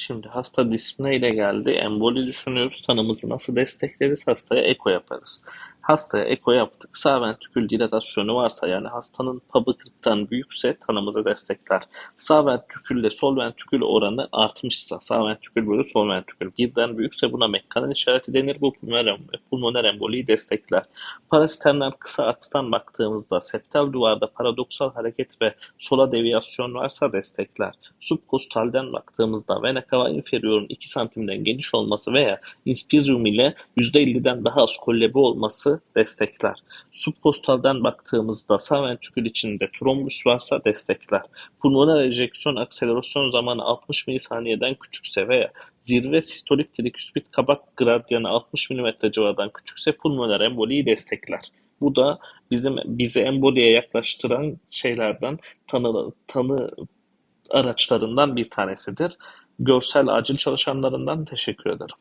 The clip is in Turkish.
Şimdi hasta disipline ile geldi. Emboli düşünüyoruz. Tanımızı nasıl destekleriz? Hastaya eko yaparız. Hastaya eko yaptık. Sağ ventrikül dilatasyonu varsa yani hastanın pabı 40'tan büyükse tanımızı destekler. Sağ ventrikülle sol ventrikül oranı artmışsa sağ ventrikül bölü sol ventrikül birden büyükse buna Mekkan'ın işareti denir. Bu pulmoner, pulmoner emboliyi destekler. Parasiternal kısa akstan baktığımızda septal duvarda paradoksal hareket ve sola deviyasyon varsa destekler. Subkostalden baktığımızda vena cava inferior'un 2 santimden geniş olması veya inspirium ile %50'den daha az kollebi olması destekler. Subkostalden baktığımızda sağ ventrikül içinde trombüs varsa destekler. Pulmoner ejeksiyon akselerasyon zamanı 60 milisaniyeden küçükse veya zirve sistolik triküspit kabak gradyanı 60 mm civarından küçükse pulmoner emboliyi destekler. Bu da bizim bizi emboliye yaklaştıran şeylerden tanı, tanı araçlarından bir tanesidir. Görsel acil çalışanlarından teşekkür ederim.